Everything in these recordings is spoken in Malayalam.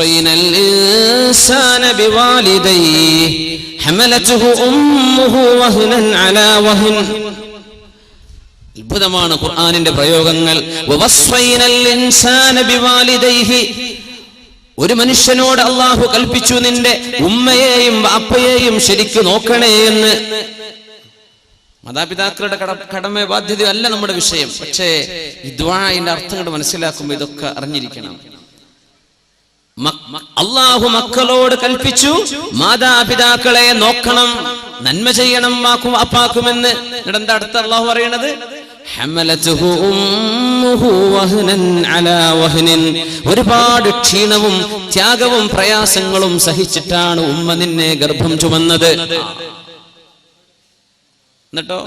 ووصينا الإنسان بوالديه حملته أمه وهنا على وهن അത്ഭുതമാണ് ഖുർആനിന്റെ പ്രയോഗങ്ങൾ വവസ്വൈനൽ ഇൻസാന ബിവാലിദൈഹി ഒരു മനുഷ്യനോട് അള്ളാഹു കൽപ്പിച്ചു നിന്റെ ഉമ്മയെയും വാപ്പയെയും ശരിക്കു നോക്കണേ എന്ന് മാതാപിതാക്കളുടെ കട കടമ ബാധ്യത അല്ല നമ്മുടെ വിഷയം പക്ഷേ ഈ ദ്വാന്റെ അർത്ഥം കൊണ്ട് മനസ്സിലാക്കുമ്പോൾ ഇതൊക്കെ അറിഞ്ഞിരിക്കണം മക്- അള്ളാഹു മക്കളോട് കൽപ്പിച്ചു മാതാപിതാക്കളെ നോക്കണം നന്മ ചെയ്യണം വാക്കും അപ്പാക്കുമെന്ന് എന്നിട്ട് എന്താ അടുത്ത അള്ളാഹു പറയണത്. ഒരുപാട് ക്ഷീണവും ത്യാഗവും പ്രയാസങ്ങളും സഹിച്ചിട്ടാണ് ഉമ്മ നിന്നെ ഗർഭം ചുമന്നത്. എന്നിട്ടോ?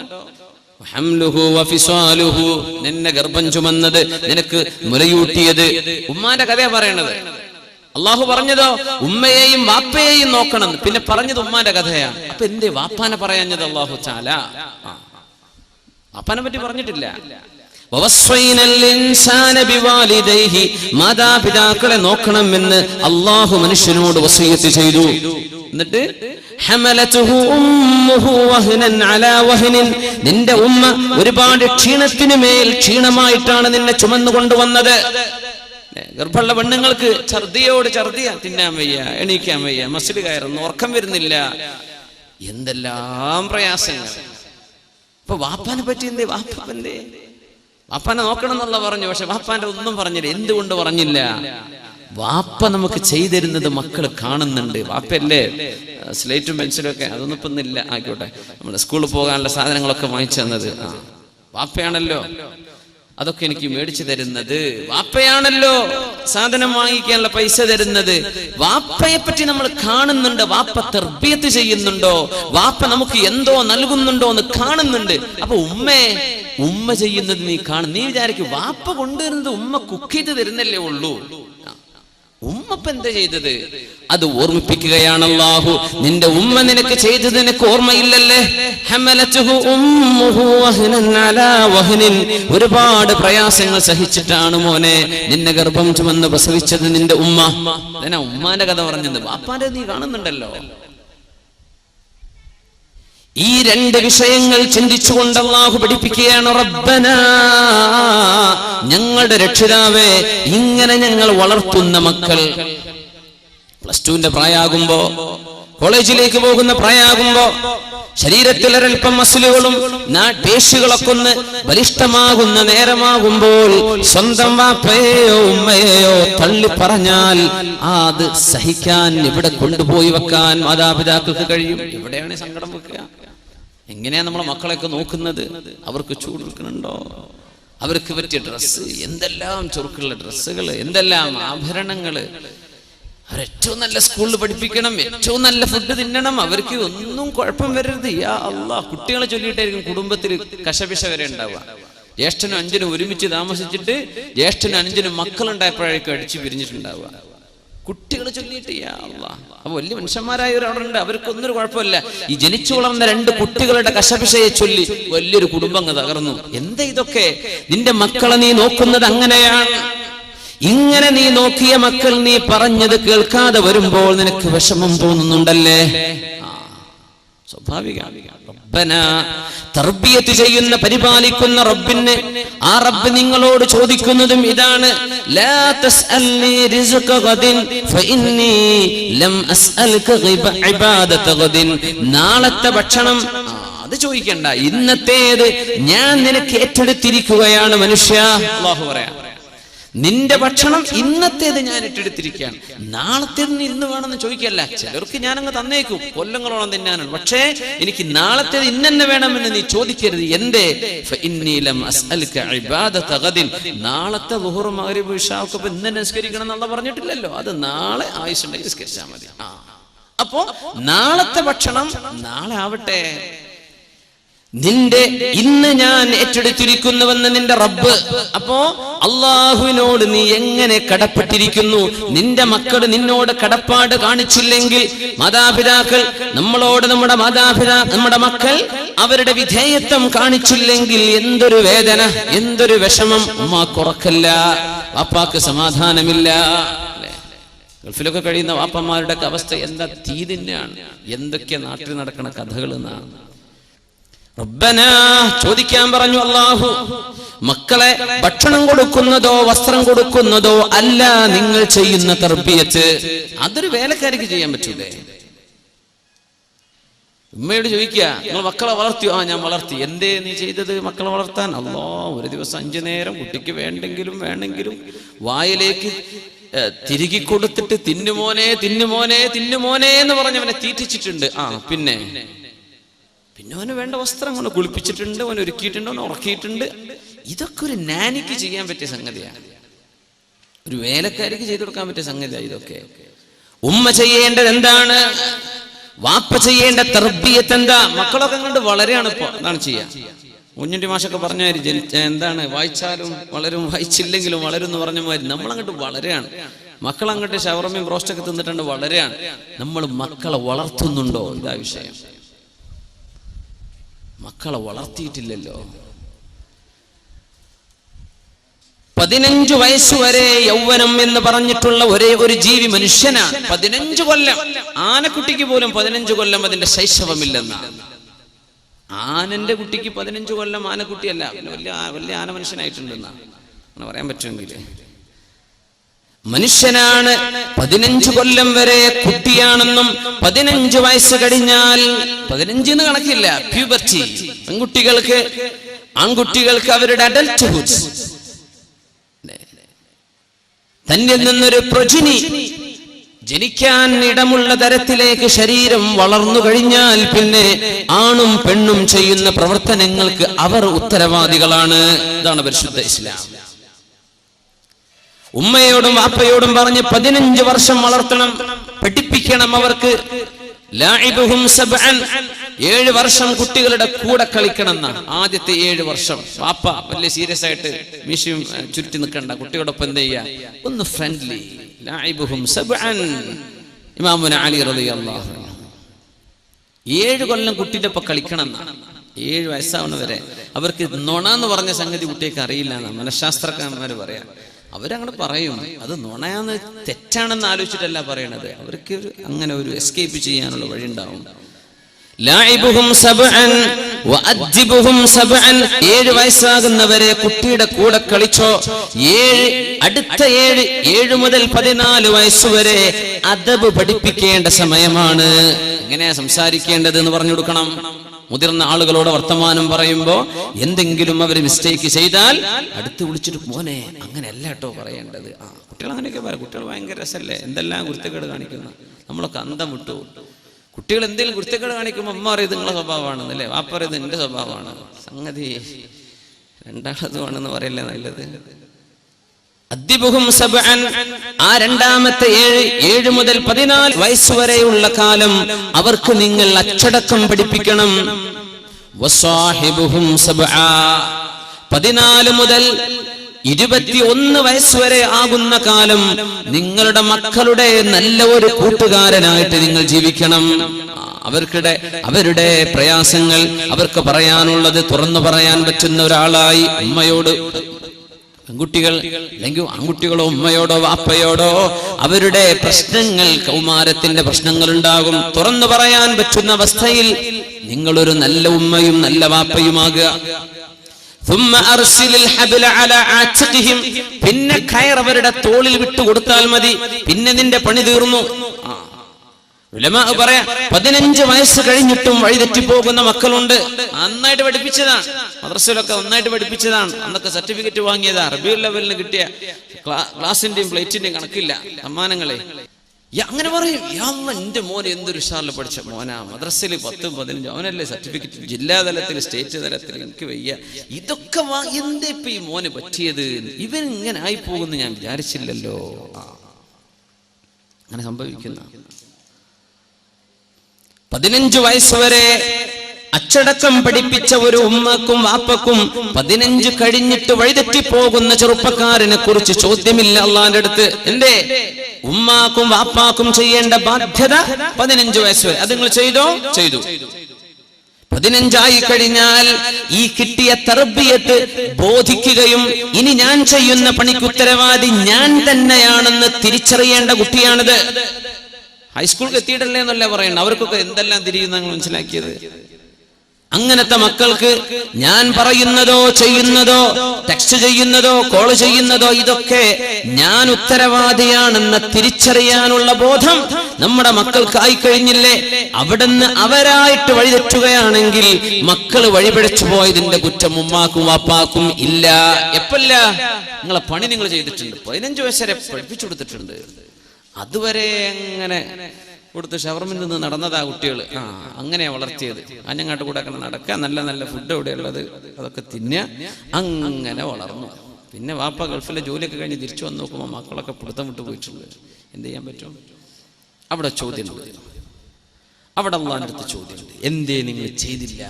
നിന്നെ ഗർഭം ചുമന്നത് നിനക്ക് മുലയൂട്ടിയത്. ഉമ്മാന്റെ കഥയാ പറയണത്. അള്ളാഹു പറഞ്ഞതോ ഉമ്മയെയും വാപ്പയെയും നോക്കണം. പിന്നെ പറഞ്ഞത് ഉമ്മാന്റെ കഥയാണ്. അപ്പൊ എന്തേ വാപ്പാനെ പറയാഞ്ഞത് അള്ളാഹു ചാല വാപ്പാനെ പറ്റി പറഞ്ഞിട്ടില്ല. മാതാപിതാക്കളെ നോക്കണം എന്ന് അള്ളാഹു മനുഷ്യനോട് വസീയത്ത് ചെയ്തു. എന്നിട്ട്. നിന്റെ ഉമ്മ ഒരുപാട് ക്ഷീണത്തിനു മേൽ ക്ഷീണമായിട്ടാണ് നിന്നെ ചുമന്നു കൊണ്ടുവന്നത് ഗർഭമുള്ള പെണ്ണുങ്ങൾക്ക് ഛർദിയോട് ഛർദിയ തിന്നാൻ വയ്യ എണീക്കാൻ വയ്യ മസിൽ കയറുന്നു ഉറക്കം വരുന്നില്ല. എന്തെല്ലാം പ്രയാസങ്ങൾ. ഇപ്പൊ വാപ്പാനെ പറ്റി എന്തേ വാപ്പാന്റെ വാപ്പാനെ നോക്കണം എന്നുള്ള പറഞ്ഞു പക്ഷെ വാപ്പാന്റെ ഒന്നും പറഞ്ഞില്ല എന്തുകൊണ്ട് പറഞ്ഞില്ല? വാപ്പ നമുക്ക് ചെയ്തിരുന്നത് മക്കൾ കാണുന്നുണ്ട്. വാപ്പയല്ലേ? സ്ലേറ്റും പെൻസിലും ഒക്കെ അതൊന്നും ഇപ്പൊ ഇന്നില്ല. ആയിക്കോട്ടെ. നമ്മുടെ സ്കൂളിൽ പോകാനുള്ള സാധനങ്ങളൊക്കെ വാങ്ങിച്ചു തന്നത്. വാപ്പയാണല്ലോ. അതൊക്കെ എനിക്ക് മേടിച്ചു തരുന്നത്. വാപ്പയാണല്ലോ സാധനം വാങ്ങിക്കാനുള്ള പൈസ തരുന്നത്. വാപ്പയെ പറ്റി നമ്മൾ കാണുന്നുണ്ട് വാപ്പ തർബിയത്ത് ചെയ്യുന്നുണ്ടോ? വാപ്പ നമുക്ക് എന്തോ നൽകുന്നുണ്ടോ എന്ന് കാണുന്നുണ്ട്. അപ്പൊ ഉമ്മേ ഉമ്മ ചെയ്യുന്നത് നീ കാണും. നീ വിചാരിക്കും വാപ്പ കൊണ്ടുവരുന്നത് ഉമ്മ കുക്ക് ചെയ്ത് തരുന്നല്ലേ ഉള്ളൂ. ഉമ്മപ്പ എന്താ ചെയ്തത്? അത് ഓർമ്മിപ്പിക്കുകയാണ് അല്ലാഹു നിന്റെ ഉമ്മ നിനക്ക് ചെയ്തത് നിനക്ക് ഓർമ്മയില്ലല്ലേ? ഒരുപാട് പ്രയാസങ്ങൾ സഹിച്ചിട്ടാണ് മോനെ നിന്നെ ഗർഭം ചുമന്ന് പ്രസവിച്ചത് നിന്റെ ഉമ്മ. ഉമ്മാന്റെ കഥ പറഞ്ഞത്? അപ്പാന്റെ നീ കാണുന്നുണ്ടല്ലോ. ഈ രണ്ട് വിഷയങ്ങൾ ചിന്തിച്ചുകൊണ്ട് അള്ളാഹു പഠിപ്പിക്കുകയാണ് റബ്ബന. ഞങ്ങളുടെ രക്ഷിതാവേ ഇങ്ങനെ ഞങ്ങൾ വളർത്തുന്ന മക്കൾ. പ്ലസ് ടുവിന്റെ പ്രായാകുമ്പോ കോളേജിലേക്ക് പോകുന്ന പ്രായാകുമ്പോ ശരീരത്തിൽ ഒരൽപ്പം മസിലുകളും പേശികളൊക്കെ ഒന്ന് ബലിഷ്ഠമാകുന്ന നേരമാകുമ്പോൾ സ്വന്തം വാപ്പയെയോ ഉമ്മയെയോ തള്ളി പറഞ്ഞാൽ അത് സഹിക്കാൻ ഇവിടെ കൊണ്ടുപോയി വെക്കാൻ മാതാപിതാക്കൾക്ക് കഴിയും. ഇവിടെയാണ് സങ്കടം വെക്കുക. എങ്ങനെയാ നമ്മളെ മക്കളെയൊക്കെ നോക്കുന്നത്? അവർക്ക് ചൂട് വെക്കുന്നുണ്ടോ അവർക്ക് പറ്റിയ ഡ്രസ്സ് എന്തെല്ലാം ചുരുക്കുള്ള ഡ്രസ്സുകൾ എന്തെല്ലാം ആഭരണങ്ങൾ. അവരേറ്റവും നല്ല സ്കൂളിൽ പഠിപ്പിക്കണം ഏറ്റവും നല്ല ഫുഡ് തിന്നണം. അവർക്ക് ഒന്നും കുഴപ്പം വരരുത്. യാ അല്ല കുട്ടികളെ ചൊല്ലിയിട്ടായിരിക്കും കുടുംബത്തിൽ കശപിശ വരെ ഉണ്ടാവുക. ജ്യേഷ്ഠനും അഞ്ചനും ഒരുമിച്ച് താമസിച്ചിട്ട് ജ്യേഷ്ഠനും അഞ്ചനും മക്കളുണ്ടായപ്പോഴേക്കും അടിച്ചു പിരിഞ്ഞിട്ടുണ്ടാവുക. കുട്ടികൾ ചൊല്ലിയിട്ട് അപ്പൊ വലിയ മനുഷ്യന്മാരായവർ അവിടെ ഉണ്ട് ഒരു കുഴപ്പമില്ല. ഈ ജനിച്ചു വളർന്ന രണ്ട് കുട്ടികളുടെ കശപിശയെ ചൊല്ലി വലിയൊരു കുടുംബം അങ്ങ് തകർന്നു. എന്താ ഇതൊക്കെ? നിന്റെ മക്കളെ നീ നോക്കുന്നത് അങ്ങനെയാണ്. ഇങ്ങനെ നീ നോക്കിയ മക്കൾ നീ പറഞ്ഞത് കേൾക്കാതെ വരുമ്പോൾ നിനക്ക് വിഷമം തോന്നുന്നുണ്ടല്ലേ? സ്വാഭാവികം. റബ്ബന തർബിയത്ത് ചെയ്യുന്ന പരിപാലിക്കുന്ന റബ്ബിനെ ആ റബ്ബ് നിങ്ങളോട് ചോദിക്കുന്നതും ഇതാണ്. ലാ തസ്അൽനി റിസ്ഖ ഗദിൻ ഫഇന്നി ലം അസ്അൽക ഇബാദത ഗദിൻ. നാളത്തെ ഭക്ഷണം അത് ചോദിക്കണ്ട. ഇന്നത്തേത് ഞാൻ നിനക്ക് ഏറ്റെടുത്തിരിക്കുകയാണ് മനുഷ്യ. അല്ലാഹു പറയാം. നിന്റെ ഭക്ഷണം ഇന്നത്തേത് ഞാൻ ഇട്ടെടുത്തിരിക്കുകയാണ്. നാളത്തെ ഇന്ന് വേണമെന്ന് ചോദിക്കല്ല ചിലർക്ക് ഞാനങ്ങ് തന്നേക്കും. കൊല്ലങ്ങളോളം തന്നെയാണ് പക്ഷേ എനിക്ക് നാളത്തേത് ഇന്നെ വേണമെന്ന് നീ ചോദിക്കരുത്. എന്റെ. നാളത്തെ ഇപ്പൊ ഇന്ന് എന്നുള്ള പറഞ്ഞിട്ടില്ലല്ലോ. അത് നാളെ ആയുസുണ്ടെങ്കിൽ നിസ്കരിച്ചാൽ മതി. അപ്പോ നാളത്തെ ഭക്ഷണം നാളെ ആവട്ടെ. നിന്റെ ഇന്ന് ഞാൻ ഏറ്റെടുത്തിരിക്കുന്നുവെന്ന് നിന്റെ റബ്ബ്. അപ്പോ അള്ളാഹുവിനോട് നീ എങ്ങനെ കടപ്പെട്ടിരിക്കുന്നു? നിന്റെ മക്കൾ നിന്നോട് കടപ്പാട് കാണിച്ചില്ലെങ്കിൽ മാതാപിതാക്കൾ നമ്മളോട് നമ്മുടെ മാതാപിതാ നമ്മുടെ മക്കൾ അവരുടെ വിധേയത്വം കാണിച്ചില്ലെങ്കിൽ എന്തൊരു വേദന എന്തൊരു വിഷമം. ഉമ്മാക്കുറക്കല്ല അപ്പാക്ക് സമാധാനമില്ല? ഗൾഫിലൊക്കെ കഴിയുന്ന വാപ്പന്മാരുടെ അവസ്ഥ എന്താ? തീ തന്നെയാണ് എന്തൊക്കെ നാട്ടിൽ നടക്കുന്ന കഥകൾ എന്നാണ്. ചോദിക്കാൻ പറഞ്ഞു അള്ളാഹു മക്കളെ ഭക്ഷണം കൊടുക്കുന്നതോ വസ്ത്രം കൊടുക്കുന്നതോ അല്ല നിങ്ങൾ ചെയ്യുന്ന തർബിയത്ത്. അതൊരു വേലക്കാരിക്ക് ചെയ്യാൻ പറ്റൂലേ? ഉമ്മയോട് ചോദിക്കുക നിങ്ങൾ മക്കളെ വളർത്തിയോ? ആ ഞാൻ വളർത്തി. എന്തേ നീ ചെയ്തത് മക്കളെ വളർത്താൻ? അല്ലോ ഒരു ദിവസം അഞ്ചു നേരം കുട്ടിക്ക് വേണ്ടെങ്കിലും വേണമെങ്കിലും വായിലേക്ക് തിരുകി കൊടുത്തിട്ട് തിന്നുമോനെ തിന്നുമോനെ തിന്നുമോനെ എന്ന് പറഞ്ഞവനെ തീറ്റിച്ചിട്ടുണ്ട്. ആ പിന്നെ? പിന്നെ അവന് വേണ്ട വസ്ത്രം കൊണ്ട് കുളിപ്പിച്ചിട്ടുണ്ട് അവൻ ഒരുക്കിയിട്ടുണ്ട് അവൻ ഉറക്കിയിട്ടുണ്ട്. ഇതൊക്കെ ഒരു നാനിക്ക് ചെയ്യാൻ പറ്റിയ സംഗതിയാണ്. ഒരു വേലക്കാരിക്ക് ചെയ്തു കൊടുക്കാൻ പറ്റിയ സംഗതിയാണ് ഇതൊക്കെ. ഉമ്മ ചെയ്യേണ്ടത് എന്താണ്? വാപ്പ ചെയ്യേണ്ട തർബിയത്ത് എന്താ? മക്കളൊക്കെ കണ്ട് വളരെയാണ് ഇപ്പൊ. എന്താണ് ചെയ്യാ. കുഞ്ഞുണ്ടി മാഷൊക്കെ പറഞ്ഞ ജനിച്ച എന്താണ്? വായിച്ചാലും വളരും വായിച്ചില്ലെങ്കിലും വളരും എന്ന് പറഞ്ഞ മാതിരി നമ്മളങ്ങോട്ട് വളരെയാണ് മക്കൾ അങ്ങോട്ട് ഷവർമയും ബ്രോസ്റ്റൊക്കെ തിന്നിട്ടുണ്ട് വളരെയാണ് നമ്മൾ മക്കളെ വളർത്തുന്നുണ്ടോ? ഇതാ വിഷയം. മക്കളെ വളർത്തിയിട്ടില്ലല്ലോ. പതിനഞ്ചു വയസ്സുവരെ യൗവനം എന്ന് പറഞ്ഞിട്ടുള്ള ഒരേ ഒരു ജീവി മനുഷ്യനാണ്. പതിനഞ്ചു കൊല്ലം. ആനക്കുട്ടിക്ക് പോലും പതിനഞ്ചു കൊല്ലം അതിന്റെ ശൈശവമില്ലെന്നാണ് ആനന്റെ കുട്ടിക്ക് പതിനഞ്ചു കൊല്ലം ആനക്കുട്ടിയല്ല. വലിയ വലിയ ആന മനുഷ്യനായിട്ടുണ്ടെന്നാണ് പറയാൻ പറ്റുമെങ്കിൽ മനുഷ്യനാണ്. പതിനഞ്ചു കൊല്ലം വരെ കുട്ടിയാണെന്നും പതിനഞ്ചു വയസ്സ് കഴിഞ്ഞാൽ പതിനഞ്ചിന്ന് കണക്കില്ല പ്യൂബർട്ടി പെൺകുട്ടികൾക്ക് ആൺകുട്ടികൾക്ക് അവരുടെ അഡൽട്ട്ഹുഡ് തന്നിൽ നിന്നൊരു പ്രജിനി ജനിക്കാൻ ഇടമുള്ള തരത്തിലേക്ക് ശരീരം വളർന്നു കഴിഞ്ഞാൽ പിന്നെ ആണും പെണ്ണും ചെയ്യുന്ന പ്രവർത്തനങ്ങൾക്ക് അവർ ഉത്തരവാദികളാണ്. ഇതാണ് പരിശുദ്ധ ഇസ്ലാം. ഉമ്മയോടും വാപ്പയോടും പറഞ്ഞ് പതിനഞ്ച് വർഷം വളർത്തണം പഠിപ്പിക്കണം അവർക്ക്. ഏഴ് വർഷം കുട്ടികളുടെ കൂടെ കളിക്കണം എന്നാണ്. ആദ്യത്തെ ഏഴ് വർഷം. വാപ്പ വലിയ സീരിയസ് ആയിട്ട് മീശയും ചുറ്റി നിൽക്കണ്ട. കുട്ടിയോടൊപ്പം എന്ത് ചെയ്യാ? ഒന്ന് ഫ്രണ്ട്ലി. ഇമാമുന അലി ഏഴ് കൊല്ലം കുട്ടിയുടെ ഒപ്പം കളിക്കണം എന്നാണ്. ഏഴ് വയസ്സാവുന്നവരെ വരെ അവർക്ക് നുണ എന്ന് പറഞ്ഞ സംഗതി കുട്ടികൾക്ക് അറിയില്ല എന്നാണ്. മനഃശാസ്ത്രജ്ഞന്മാർ പറയാം. അവരങ്ങനെ പറയും. അത് നുണയാന്ന് തെറ്റാണെന്ന് ആലോചിച്ചിട്ടല്ല പറയണത്. അവർക്ക് ഒരു അങ്ങനെ ഒരു എസ്കേപ്പ് ചെയ്യാനുള്ള വഴി ഉണ്ടാവും ഏഴ് വയസ്സാകുന്നവരെ കുട്ടിയുടെ കൂടെ കളിച്ചോ? ഏഴ് അടുത്ത ഏഴ് ഏഴ് മുതൽ പതിനാല് വയസ്സുവരെ അദബ് പഠിപ്പിക്കേണ്ട സമയമാണ്. എങ്ങനെയാ സംസാരിക്കേണ്ടത് എന്ന് പറഞ്ഞു കൊടുക്കണം. മുതിർന്ന ആളുകളോട് വർത്തമാനം പറയുമ്പോ എന്തെങ്കിലും അവർ മിസ്റ്റേക്ക് ചെയ്താൽ അടുത്ത് വിളിച്ചിട്ട് മോനെ അങ്ങനെയല്ല കേട്ടോ പറയേണ്ടത്. ആ കുട്ടികൾ അങ്ങനെയൊക്കെ പറയാം. കുട്ടികൾ ഭയങ്കര രസല്ലേ? എന്തെല്ലാം കുരുത്തക്കേട് കാണിക്കുന്നു? നമ്മളൊക്കെ അന്തം വിട്ടു. കുട്ടികൾ എന്തെങ്കിലും കുരുത്തക്കേട് കാണിക്കുമ്പോൾ അമ്മ അറിയത് നിങ്ങളെ സ്വഭാവമാണ് അല്ലേ? വാപ്പ അറിയത് എന്റെ സ്വഭാവമാണ് സംഗതി രണ്ടാമതുമാണെന്ന് പറയല്ലേ നല്ലത്? ആ രണ്ടാമത്തെ ഏഴ് ഏഴ് മുതൽ പതിനാല് വയസ്സ് കാലം അവർക്ക് നിങ്ങൾ അച്ചടക്കം പഠിപ്പിക്കണം. വസാഹിബുഹും. പതിനാല് മുതൽ ഇരുപത്തി ഒന്ന് വയസ്സുവരെ ആകുന്ന കാലം നിങ്ങളുടെ മക്കളുടെ നല്ല ഒരു കൂട്ടുകാരനായിട്ട് നിങ്ങൾ ജീവിക്കണം. അവർക്കിടെ അവരുടെ പ്രയാസങ്ങൾ അവർക്ക് പറയാനുള്ളത് തുറന്നു പറയാൻ പറ്റുന്ന ഒരാളായി ഉമ്മയോട് പെൺകുട്ടികൾ അല്ലെങ്കിൽ ആൺകുട്ടികളോ ഉമ്മയോടോ വാപ്പയോടോ അവരുടെ പ്രശ്നങ്ങൾ കൗമാരത്തിന്റെ പ്രശ്നങ്ങൾ ഉണ്ടാകും തുറന്നു പറയാൻ പറ്റുന്ന അവസ്ഥയിൽ നിങ്ങളൊരു നല്ല ഉമ്മയും നല്ല വാപ്പയുമാകുക. പിന്നെ കയർ അവരുടെ തോളിൽ വിട്ടുകൊടുത്താൽ മതി. പിന്നെ നിന്റെ പണി തീർന്നു. പറയാ പതിനഞ്ച് വയസ്സ് കഴിഞ്ഞിട്ടും വഴിതെറ്റി പോകുന്ന മക്കളുണ്ട്. നന്നായിട്ട് പഠിപ്പിച്ചതാണ്. മദ്രസയിലൊക്കെ നന്നായിട്ട് പഠിപ്പിച്ചതാണ്. അന്നൊക്കെ സർട്ടിഫിക്കറ്റ് വാങ്ങിയതാ. അറബി ലെവലിന് കിട്ടിയ ക്ലാ- ക്ലാസിന്റെയും പ്ലേറ്റിന്റെയും കണക്കില്ല. സമ്മാനങ്ങളെ. അങ്ങനെ പറയും. എന്റെ മോൻ എന്തൊരു ഉഷാറിൽ പഠിച്ച മോനാ. മദ്രസയിൽ പത്തും പതിനഞ്ചും. അവനല്ലേ സർട്ടിഫിക്കറ്റ്? ജില്ലാ തലത്തിൽ സ്റ്റേറ്റ് തലത്തിൽ എനിക്ക് വയ്യ. ഇതൊക്കെ എന്തേ ഇപ്പൊ ഈ മോന് പറ്റിയത്? ഇവൻ ഇങ്ങനെ ആയി പോകുന്നു ഞാൻ വിചാരിച്ചില്ലല്ലോ. അങ്ങനെ സംഭവിക്കുന്ന പതിനഞ്ചു വയസ്സുവരെ അച്ചടക്കം പഠിപ്പിച്ച ഒരു ഉമ്മക്കും വാപ്പക്കും പതിനഞ്ച് കഴിഞ്ഞിട്ട് വഴിതെറ്റി പോകുന്ന ചെറുപ്പക്കാരനെ കുറിച്ച് ചോദ്യമില്ല അള്ളാന്റെ അടുത്ത്. എന്തേ? ഉമ്മാക്കും വാപ്പാക്കും ചെയ്യേണ്ട ബാധ്യത പതിനഞ്ചു വയസ്സ് വരെ. അത് നിങ്ങൾ ചെയ്തോ? ചെയ്തു. പതിനഞ്ചായി കഴിഞ്ഞാൽ ഈ കിട്ടിയ തർബിയത്ത് ബോധിക്കുകയും ഇനി ഞാൻ ചെയ്യുന്ന പണിക്ക് ഉത്തരവാദി ഞാൻ തന്നെയാണെന്ന് തിരിച്ചറിയേണ്ട കുട്ടിയാണിത്. ഹൈസ്കൂളിൽ എത്തിയിട്ടല്ലേ എന്നല്ലേ പറയണ്ട അവർക്കൊക്കെ എന്തെല്ലാം തിരിയുന്ന മനസ്സിലാക്കിയത്? അങ്ങനത്തെ മക്കൾക്ക് ഞാൻ പറയുന്നതോ ചെയ്യുന്നതോ ടെക്സ്റ്റ് ചെയ്യുന്നതോ കോൾ ചെയ്യുന്നതോ ഇതൊക്കെ ഞാൻ ഉത്തരവാദിയാണെന്ന് തിരിച്ചറിയാനുള്ള ബോധം നമ്മുടെ മക്കൾക്കായി കഴിഞ്ഞില്ലേ? അവിടുന്ന് അവരായിട്ട് വഴിതെറ്റുകയാണെങ്കിൽ മക്കൾ വഴിപിഴച്ചു പോയതിന്റെ കുറ്റം ഉമ്മാക്കും വാപ്പാക്കും ഇല്ല. എപ്പല്ല? നിങ്ങളെ പണി നിങ്ങൾ ചെയ്തിട്ടുണ്ട്. പതിനഞ്ച് വയസ്സരെ പഠിപ്പിച്ചു കൊടുത്തിട്ടുണ്ട്. അതുവരെ എങ്ങനെ കൊടുത്ത് ഷവർമിൽ നിന്ന് നടന്നതാ കുട്ടികൾ ആ അങ്ങനെയാ വളർത്തിയത്. അഞ്ഞങ്ങാട്ട് കൂടെ അങ്ങനെ നടക്കുക നല്ല നല്ല ഫുഡ് എവിടെയുള്ളത് അതൊക്കെ തിന്ന അങ്ങനെ വളർന്നു. പിന്നെ വാപ്പ ഗൾഫിലെ ജോലിയൊക്കെ കഴിഞ്ഞ് തിരിച്ചു വന്ന് നോക്കുമ്പോൾ മക്കളൊക്കെ പിടുത്തം വിട്ടു പോയിട്ടുണ്ട്. എന്ത് ചെയ്യാൻ പറ്റും? അവിടെ ചോദ്യം അവിടെ അടുത്ത് ചോദ്യമുണ്ട്. എന്തേ നിങ്ങൾ ചെയ്തില്ല?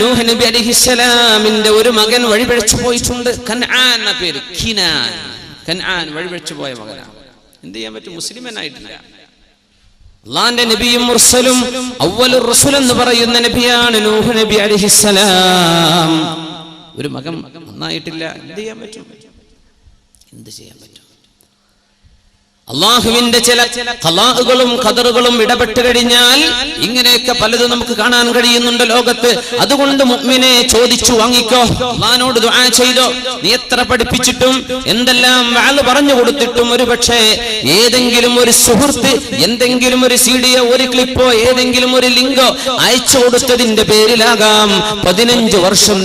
നൂഹ് നബി ഒരു മകൻ വഴിപഴച്ചു പോയിട്ടുണ്ട്. പേര്. ഖിനാൻ കൻആൻ വഴിവെച്ചു പോയ മകനാണ് എന്ത് ചെയ്യാൻ പറ്റും? മുസ്ലിമനായിട്ടില്ല. അള്ളാന്റെ നബിയും മുർസലും അവലു റസുൽ എന്ന് പറയുന്ന നബിയാണ് നൂഹ് നബി അലിഹിസ്സലാം ഒരു മകൻ നന്നായിട്ടില്ല. എന്ത് ചെയ്യാൻ പറ്റും? എന്ത് ചെയ്യാൻ പറ്റും? അള്ളാഹുവിന്റെ ചില കലാഹുകളും ഖദറുകളും ഇടപെട്ട് കഴിഞ്ഞാൽ ഇങ്ങനെയൊക്കെ പലതും നമുക്ക് കാണാൻ കഴിയുന്നുണ്ട് ലോകത്ത്. അതുകൊണ്ട് മുഗ്മിനെ ചോദിച്ചു വാങ്ങിക്കോ അള്ളഹാനോട് ദുആ ചെയ്തോ? നീ എത്ര പഠിപ്പിച്ചിട്ടും എന്തെല്ലാം വാൾ പറഞ്ഞു കൊടുത്തിട്ടും ഒരു പക്ഷേ ഏതെങ്കിലും ഒരു സുഹൃത്ത് എന്തെങ്കിലും ഒരു സീഡിയോ ഒരു ക്ലിപ്പോ ഏതെങ്കിലും ഒരു ലിങ്കോ അയച്ചു കൊടുത്തതിന്റെ പേരിലാകാം പതിനഞ്ച് വർഷം